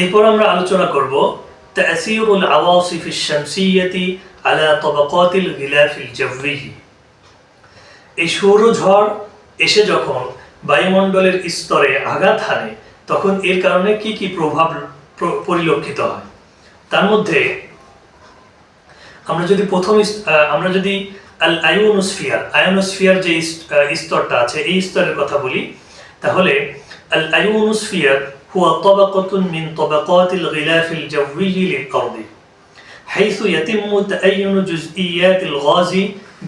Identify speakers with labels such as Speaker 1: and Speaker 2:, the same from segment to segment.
Speaker 1: এরপর আমরা আলোচনা করব তাসিরুল আওয়াসিফ শামসিয়াতি আলা তবাকাতিল গিলাফিল জাভরি এই সৌরঝড় এসে যখন বায়ুমণ্ডলের স্তরে আঘাত হানে, তখন এর কারণে কি কি প্রভাব পরিলক্ষিত হয়? তার মধ্যে আমরা যদি প্রথম আমরা যদি আল আয়োনোস্ফিয়ার আয়োনোস্ফিয়ার যে স্তরটা আছে, এই স্তরের কথা বলি, তাহলে আল আয়োনোস্ফিয়ার هو طبقة من طبقات الغلاف الجوي للأرض حيث يتم تأين جزئيات الغاز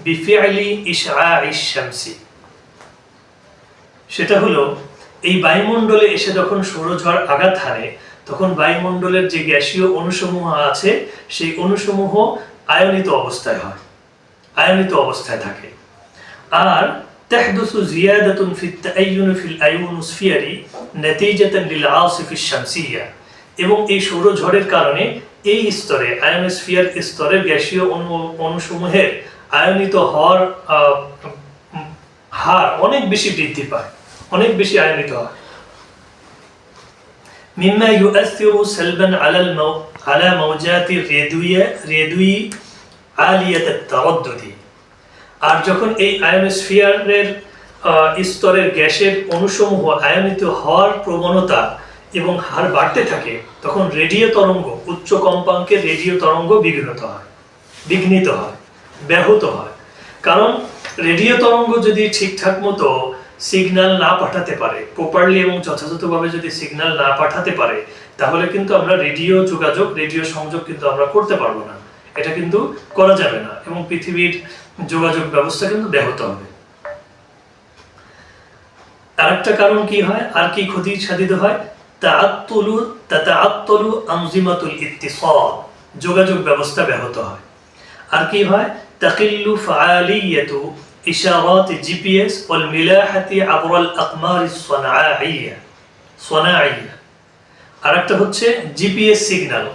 Speaker 1: بفعل إشعاع الشمس সেটা হলো এই বায়ুমণ্ডলে এসে যখন সৌরঝড় আঘাত হানে তখন বায়ুমণ্ডলের যে গ্যাসীয় অণুসমূহ আছে সেই অণুসমূহ আয়নিত অবস্থায় হয় আয়নিত অবস্থায় থাকে আর تحدث زيادة في التأين في الأيونوسفير نتيجة للعاصف الشمسية এবং এই সৌরঝড়ের কারণে এই স্তরে আয়োনোস্ফিয়ার স্তরের গ্যাসীয় অণু অণুসমূহের আয়নিত হওয়ার আহ, উম, হার অনেক বেশি বৃদ্ধি পায় অনেক বেশি আয়নিত হয় مما يؤثر سلبا على المو... على موجات الريدوية ريدوي عالية التردد আর যখন এই আয়োনোস্ফিয়ারের স্তরের গ্যাসের অণুসমূহ আয়নিত হওয়ার প্রবণতা এবং হার বাড়তে থাকে, তখন রেডিও তরঙ্গ, উচ্চ কম্পাঙ্কের রেডিও তরঙ্গ বিঘ্নিত হয় বিঘ্নিত হয়, ব্যাহত হয়। কারণ রেডিও তরঙ্গ যদি ঠিকঠাক মতো সিগন্যাল না পাঠাতে পারে, প্রপারলি এবং যথাযথভাবে যদি সিগন্যাল না পাঠাতে পারে, তাহলে কিন্তু আমরা রেডিও যোগাযোগ, রেডিও সংযোগ কিন্তু আমরা করতে পারব না। এটা কিন্তু করা যাবে না এবং পৃথিবীর যোগাযোগ ব্যবস্থা কিন্তু ব্যাহত হবে। আরেকটা কারণ কি হয়? আর কি ক্ষতি সাধিত হয়? যোগাযোগ ব্যবস্থা ব্যাহত হয়। আর কি হয়? তাকিল্লু ফাআলিয়াতু ইশারাত জিপিএস ওয়াল মিলাহাতি আবরাল আকমার সনাআইয়া। সনাআইয়া। আরেকটা হচ্ছে জিপিএস সিগন্যাল।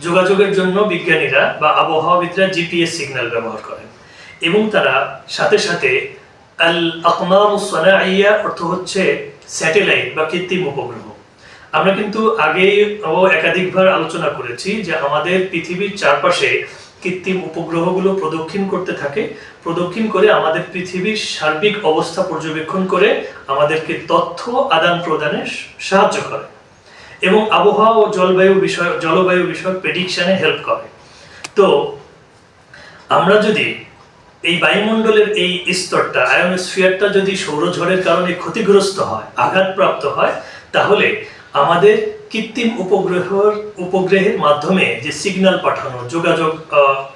Speaker 1: যোগাযোগের জন্য বিজ্ঞানীরা বা আবহাওয়াবিদরা জিপিএস সিগন্যাল ব্যবহার করেন। এবং তারা সাথে সাথে আল আকমার সনাইয়া অর্থ হচ্ছে স্যাটেলাইট বা কৃত্রিম উপগ্রহ। আমরা কিন্তু আগে ও একাধিকবার আলোচনা করেছি যে আমাদের পৃথিবীর চারপাশে কৃত্রিম উপগ্রহগুলো প্রদক্ষিণ করতে থাকে। প্রদক্ষিণ করে আমাদের পৃথিবীর সার্বিক অবস্থা পর্যবেক্ষণ করে আমাদেরকে তথ্য আদান প্রদানে সাহায্য করে। এবং আবহাওয়া ও জলবায়ু বিষয়, জলবায়ু বিষয়ক প্রেডিকশনে হেল্প করে। তো, আমরা যদি এই বায়ুমণ্ডলের এই স্তরটা আয়োনোস্ফিয়ারটা যদি সৌরঝড়ের কারণে ক্ষতিগ্রস্ত হয়, আঘাতপ্রাপ্ত হয়, তাহলে আমাদের কৃত্রিম উপগ্রহের উপগ্রহের মাধ্যমে যে সিগন্যাল পাঠানো, যোগাযোগ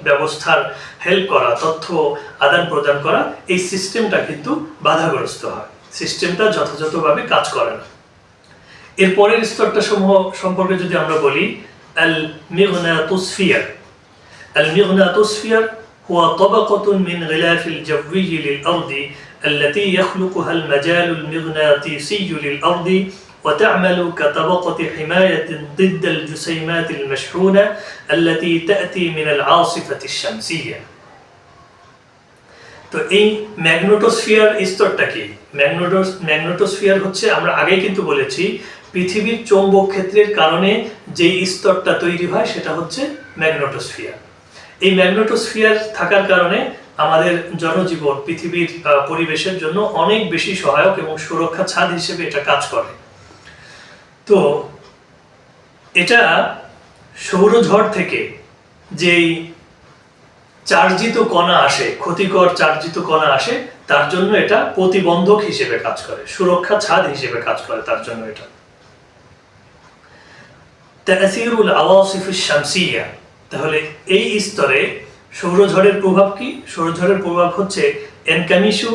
Speaker 1: ব্যবস্থার হেল্প করা, তথ্য আদান প্রদান করা, এই সিস্টেমটা কিন্তু বাধাগ্রস্ত হয়। সিস্টেমটা যথাযথভাবে কাজ করে না। এর পরের স্তরটা সমূহ সম্পর্কে যদি আমরা বলি আল মিগনাতুসফিয়ার আল মিগনাতুসফিয়ার هو طبقة من غلاف الجوي للأرض التي يخلقها المجال المغناطيسي للأرض وتعمل كطبقة حماية ضد الجسيمات المشحونة التي تأتي من العاصفة الشمسية তো এই ম্যাগনেটোস্ফিয়ার স্তরটা কি ম্যাগনেটোস ম্যাগনেটোস্ফিয়ার হচ্ছে আমরা আগেই কিন্তু বলেছি পৃথিবীর চৌম্বক ক্ষেত্রের কারণে যে স্তরটা তৈরি হয় সেটা হচ্ছে ম্যাগনেটোস্ফিয়ার। এই ম্যাগনেটোস্ফিয়ার থাকার কারণে আমাদের জনজীবন, পৃথিবীর পরিবেশের জন্য অনেক বেশি সহায়ক এবং সুরক্ষা ছাদ হিসেবে এটা কাজ করে। তো এটা সৌরঝড় থেকে যেই চার্জিত কণা আসে, ক্ষতিকর চার্জিত কণা আসে, তার জন্য এটা প্রতিবন্ধক হিসেবে কাজ করে, সুরক্ষা ছাদ হিসেবে কাজ করে তার জন্য এটা। তাসিরুল আওয়াসিফুস শামসিয়া। তাহলে এই স্তরে সৌরঝড়ের প্রভাব কি? সৌরঝড়ের প্রভাব হচ্ছে, এনকামিশু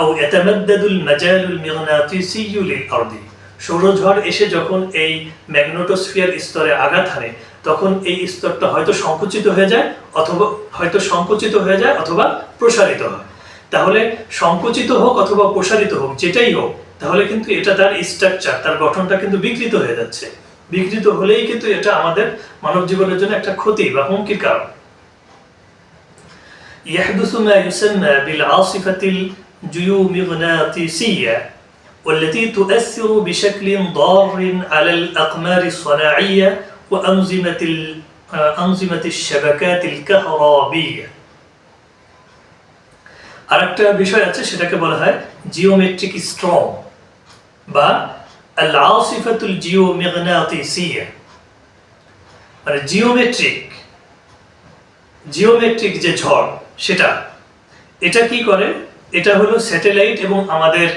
Speaker 1: আও ইয়াতামাদ্দাদুল মাজালুল মিগনাতিসিয়্যু লিল আরদি সৌরঝড় এসে যখন এই ম্যাগনেটোস্ফিয়ার স্তরে আঘাত হানে, তখন এই স্তরটা হয়তো সংকুচিত হয়ে যায় অথবা, হয়তো সংকুচিত হয়ে যায় অথবা প্রসারিত হয়। তাহলে সংকুচিত হোক অথবা প্রসারিত হোক, যেটাই হোক, তাহলে কিন্তু এটা তার স্ট্রাকচার তার গঠনটা কিন্তু বিকৃত হয়ে যাচ্ছে। বিকৃত হলেই কিন্তু এটা আমাদের মানব জীবনের জন্য একটা ক্ষতি বা হুমকির কারণ يحدث ما يسمى بالعاصفة الجيومغناطيسية والتي تؤثر بشكل ضار على الأقمار الصناعية وأنظمة ال- آه، أنظمة الشبكات الكهربية আরেকটা বিষয় আছে সেটাকে বলা হয় জিওমেট্রিক স্ট্রং বা আল আসিফাতুল জিওমেগনাতিসিয়া মানে জিওমেট্রিক জিওমেট্রিক যে ঝড়, সেটা, এটা কি করে? এটা হলো স্যাটেলাইট এবং আমাদের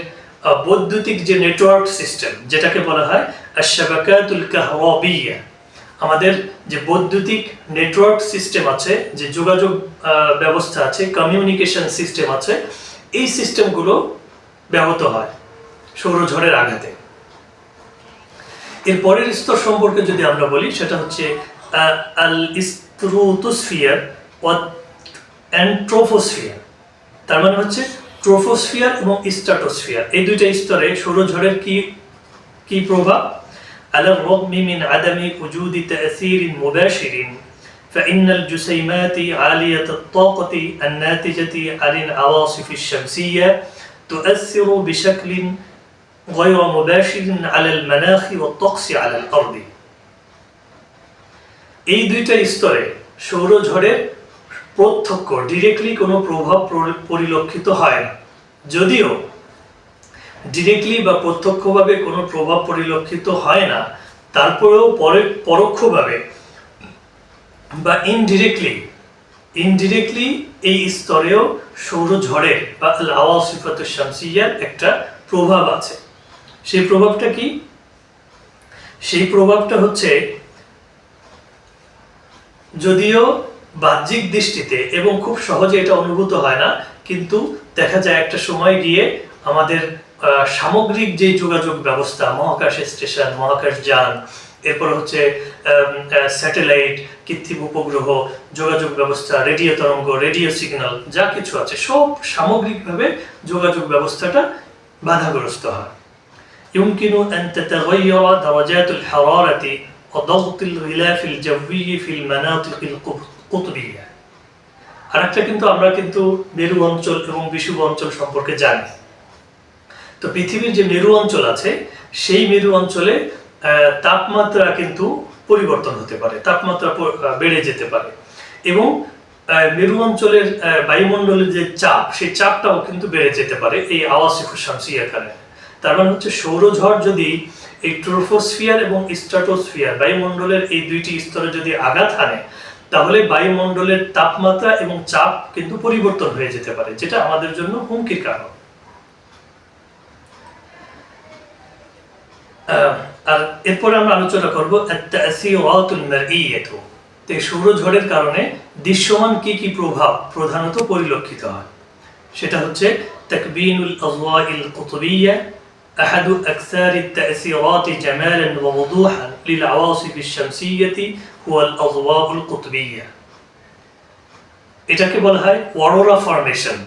Speaker 1: বৈদ্যুতিক যে নেটওয়ার্ক সিস্টেম, যেটাকে বলা হয় আশাবাকাতুল কাহরাবিয়া আমাদের যে বৈদ্যুতিক নেটওয়ার্ক সিস্টেম আছে, যে যোগাযোগ ব্যবস্থা আছে, কমিউনিকেশন সিস্টেম আছে, এই সিস্টেমগুলো ব্যাহত হয় সৌরঝড়ের আঘাতে। এর পরের স্তর সম্পর্কে যদি আমরা বলি সেটা হচ্ছে আহ, আল স্ট্রোটোস্ফিয়ার অ্যান্ড ট্রোফোস্ফিয়ার তার মানে হচ্ছে ট্রোফোস্ফিয়ার এবং স্ট্রাটোস্ফিয়ার এই দুইটা স্তরে সৌরঝড়ের কি কি প্রভাব على الرغم من عدم وجود تأثير مباشر فإن الجسيمات عالية الطاقة الناتجة عن العواصف الشمسية تؤثر بشكل غير مباشر على المناخ والطقس على الأرض এই দুইটা স্তরে সৌরঝড়ের প্রত্যক্ষ ডিরেক্টলি কোনো প্রভাব পরি- পরিলক্ষিত হয় না যদিও ডিরেক্টলি বা প্রত্যক্ষভাবে কোনো প্রভাব পরিলক্ষিত হয় না তারপরেও পরে পরোক্ষভাবে বা ইনডিরেক্টলি ইনডিরেক্টলি এই স্তরেও সৌরঝড়ের বা লাওয়া সিফাত শামসিয়ার একটা প্রভাব আছে সেই প্রভাবটা কি? সেই প্রভাবটা হচ্ছে যদিও বাহ্যিক দৃষ্টিতে এবং খুব সহজে এটা অনুভূত হয় না, কিন্তু দেখা যায় একটা সময় গিয়ে আমাদের সামগ্রিক যে যোগাযোগ ব্যবস্থা, মহাকাশ স্টেশন, মহাকাশ যান, এরপর হচ্ছে স্যাটেলাইট, কৃত্রিম উপগ্রহ, যোগাযোগ ব্যবস্থা, রেডিও তরঙ্গ, রেডিও সিগন্যাল, যা কিছু আছে, সব সামগ্রিকভাবে যোগাযোগ ব্যবস্থাটা বাধাগ্রস্ত হয়। يمكن أن تتغير درجات الحرارة وضغط الغلاف الجوي في المناطق القطبية আরেকটা কিন্তু আমরা কিন্তু মেরু অঞ্চল এবং বিষুব অঞ্চল সম্পর্কে জানি তো পৃথিবীর যে মেরু অঞ্চল আছে সেই মেরু অঞ্চলে আহ, তাপমাত্রা কিন্তু পরিবর্তন হতে পারে তাপমাত্রা প- আহ, বেড়ে যেতে পারে এবং আহ, মেরু অঞ্চলের আহ, বায়ুমণ্ডলের যে চাপ সেই চাপটাও কিন্তু বেড়ে যেতে পারে এই আওয়াসিফ শামসিয়ার কারণে তার মানে হচ্ছে সৌরঝড় যদি এই ট্রোফোস্ফিয়ার এবং স্ট্রাটোস্ফিয়ার বায়ুমণ্ডলের এই দুইটি স্তরে যদি আঘাত হানে, তাহলে বায়ুমণ্ডলের তাপমাত্রা এবং চাপ কিন্তু পরিবর্তন হয়ে যেতে পারে, যেটা আমাদের জন্য হুমকির কারণ। আর এরপরে আমরা আলোচনা করব সৌরঝড়ের কারণে দৃশ্যমান কি কি প্রভাব প্রধানত পরিলক্ষিত হয়? সেটা হচ্ছে তাকবিনুল আযওয়াইল কুতুবিয়্যা أحد أكثر التأثيرات جمالا ووضوحا للعواصف الشمسية هو الأضواء القطبية এটাকে বলা হয় অরোরা ফরমেশন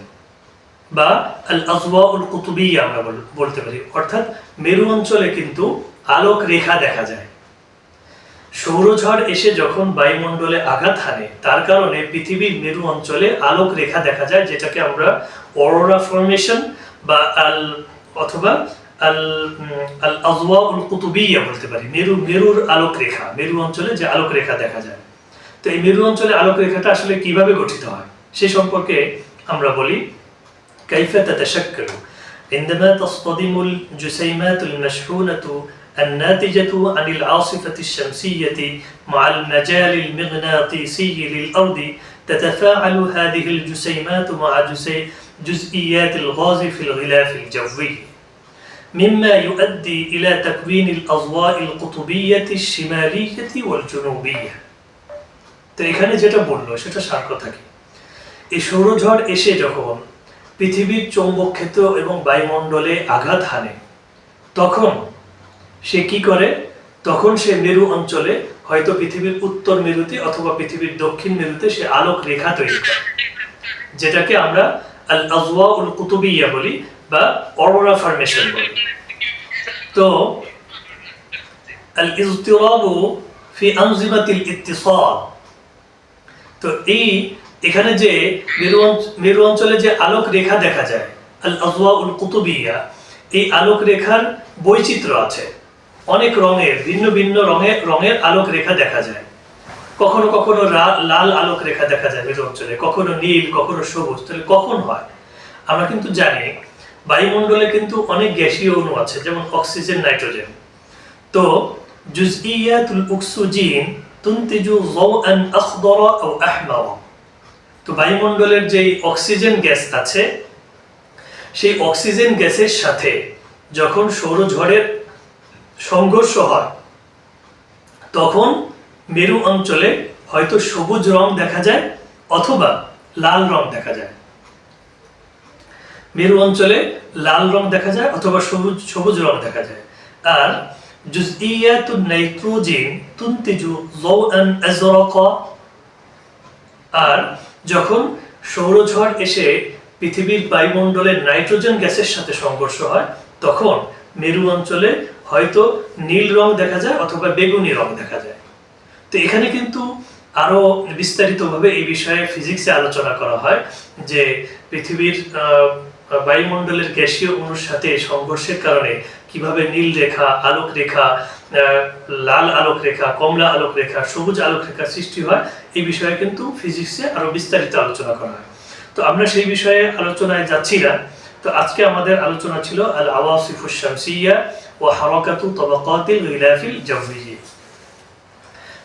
Speaker 1: বা আল আজওয়া উল কুতুবিয়া আমরা বল- বলতে পারি অর্থাৎ মেরু অঞ্চলে কিন্তু আলোক রেখা দেখা যায় সৌরঝড় এসে যখন বায়ুমণ্ডলে আঘাত হানে তার কারণে পৃথিবীর মেরু অঞ্চলে আলোক রেখা দেখা যায় যেটাকে আমরা অরোরা ফরমেশন বা আল অথবা আল উম, আল আজওয়া উল কুতুবিয়া বলতে পারি মেরু মেরুর আলোক রেখা মেরু অঞ্চলে যে আলোক রেখা দেখা যায় তো এই মেরু অঞ্চলে আলোক রেখাটা আসলে কিভাবে গঠিত হয় সে সম্পর্কে আমরা বলি كيف تتشكل عندما تصطدم الجسيمات المشحونة الناتجة عن العاصفة الشمسية مع المجال المغناطيسي للأرض تتفاعل هذه الجسيمات مع جسي- جزئيات الغاز في الغلاف الجوي مما يؤدي إلى تكوين الأضواء القطبية الشمالية والجنوبية তো এখানে যেটা বললো সেটা সার কথা কি এই সৌরঝড় এসে যখন পৃথিবীর চৌম্বক ক্ষেত্র এবং বায়ুমণ্ডলে আঘাত হানে তখন সে কি করে তখন সে মেরু অঞ্চলে হয়তো পৃথিবীর উত্তর মেরুতে অথবা পৃথিবীর দক্ষিণ মেরুতে সে আলোক রেখা তৈরি করে যেটাকে আমরা আল আজওয়া উল কুতুবিয়া বলি বা বলি। তো আল ইজতিরাবু ফি আনজিমাতিল ইত্তিসাল তো এই এখানে যে মেরু অঞ্চলে যে আলোক রেখা দেখা যায় আল আজওয়া উল কুতুবিয়া, এই আলোক রেখার বৈচিত্র্য আছে। অনেক রঙের, ভিন্ন ভিন্ন রঙের রঙের আলোক রেখা দেখা যায়। কখনো কখনো লাল আলোক রেখা দেখা যায় মেরু অঞ্চলে কখনো নীল, কখনো সবুজ, তাহলে কখন হয়? আমরা কিন্তু জানি বায়ুমণ্ডলে কিন্তু অনেক গ্যাসীয় অণু আছে, যেমন অক্সিজেন, নাইট্রোজেন। তো জুজইয়াতুল উকসুজিন তুনতিজু যাওআন আখদারা আও আহমারা। তো বায়ুমণ্ডলের যে অক্সিজেন গ্যাস আছে, সেই অক্সিজেন গ্যাসের সাথে যখন সৌরঝড়ের সংঘর্ষ হয়, তখন মেরু অঞ্চলে হয়তো সবুজ রং দেখা যায় অথবা লাল রং দেখা যায়। মেরু অঞ্চলে লাল রং দেখা যায় অথবা সবুজ সবুজ রং দেখা যায়। আর জুজইয়াতুন নাইট্রোজেন তুনতিজু যাওআন আজরাকা। আর যখন সৌরঝড় এসে পৃথিবীর বায়ুমণ্ডলের নাইট্রোজেন গ্যাসের সাথে সংঘর্ষ হয়, তখন মেরু অঞ্চলে হয়তো নীল রং দেখা যায় অথবা বেগুনি রং দেখা যায়। তো এখানে কিন্তু আরও বিস্তারিতভাবে এই বিষয়ে ফিজিক্সে আলোচনা করা হয় যে পৃথিবীর বায়ুমণ্ডলের গ্যাসীয় অণুর সাথে সংঘর্ষের কারণে কীভাবে নীল রেখা, আলোক রেখা লাল আলোক রেখা, কমলা আলোক রেখা, সবুজ আলোক রেখা সৃষ্টি হয়, এই বিষয়ে কিন্তু ফিজিক্সে আরও বিস্তারিত আলোচনা করা হয়। তো আমরা সেই বিষয়ে আলোচনায় যাচ্ছি না। তো আজকে আমাদের আলোচনা ছিল আল আওয়াসিফুস শামসিয়া ও হারাকাতু তবাকাতিল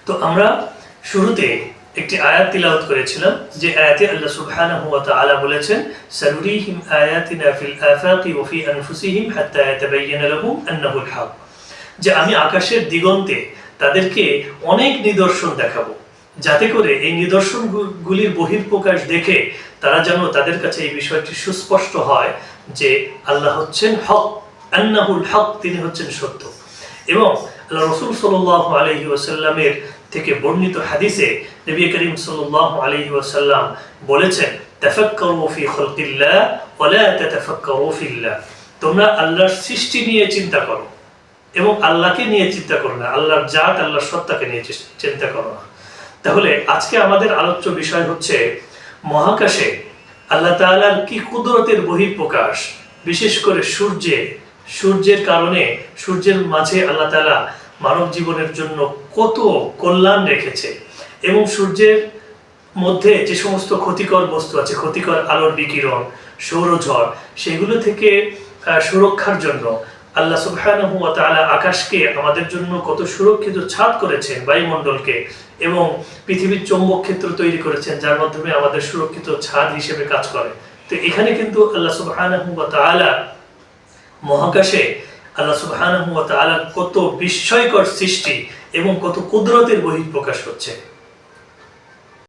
Speaker 1: তো আমরা শুরুতে একটি আয়াত তিলাওয়াত করেছিলাম, যে আয়াতে আল্লাহ সুবহানাহু ওয়া তাআলা বলেছেন, সানুরিহিম আয়াতিনা ফিল আফাকি ওয়া ফি আনফুসিহিম হাত্তা ইয়াতাবাyyana লাহুম আন্নাহুল হক। যে আমি আকাশের দিগন্তে তাদেরকে অনেক নিদর্শন দেখাবো, যাতে করে এই নিদর্শনগুলির বহির্প্রকাশ দেখে তারা যেন তাদের কাছে এই বিষয়টি সুস্পষ্ট হয় যে আল্লাহ হচ্ছেন হক, আন্নাহুল হক, তিনি হচ্ছেন সত্য। এবং আল্লাহ রসুল সাল্লাহ আলহি ওয়াসাল্লামের থেকে বর্ণিত হাদিসে নবী করিম সাল্লাহ আলহি ওয়াসাল্লাম বলেছেন, তাফাক্কারু ফি খালকিল্লাহ ওয়ালা তাতাফাক্কারু ফিল্লাহ। তোমরা আল্লাহর সৃষ্টি নিয়ে চিন্তা করো এবং আল্লাহকে নিয়ে চিন্তা করো না। আল্লাহর জাত, আল্লাহর সত্তাকে নিয়ে চিন্তা করো না। তাহলে আজকে আমাদের আলোচ্য বিষয় হচ্ছে মহাকাশে আল্লাহ তাআলার কি কুদরতের বহিঃপ্রকাশ? বিশেষ করে সূর্যে। সূর্যের কারণে সূর্যের মাঝে আল্লাহ তাআলা মানব জীবনের জন্য কত কল্যাণ রেখেছে। এবং সূর্যের মধ্যে যে সমস্ত ক্ষতিকর বস্তু আছে, ক্ষতিকর আলোর বিকিরণ, সৌরঝড়, সেগুলো থেকে সুরক্ষার জন্য আল্লাহ সুবহানাহু আকাশকে আমাদের জন্য কত সুরক্ষিত ছাদ করেছেন বায়ুমণ্ডলকে এবং পৃথিবীর চৌম্বক ক্ষেত্র তৈরি করেছেন, যার মাধ্যমে আমাদের সুরক্ষিত ছাদ হিসেবে কাজ করে। তো এখানে কিন্তু আল্লাহ সুবহানাহু ওয়া মহাকাশে আল্লাহ সুবহানাহু ওয়া কত বিস্ময়কর সৃষ্টি এবং কত কুদরতের বহিঃপ্রকাশ হচ্ছে।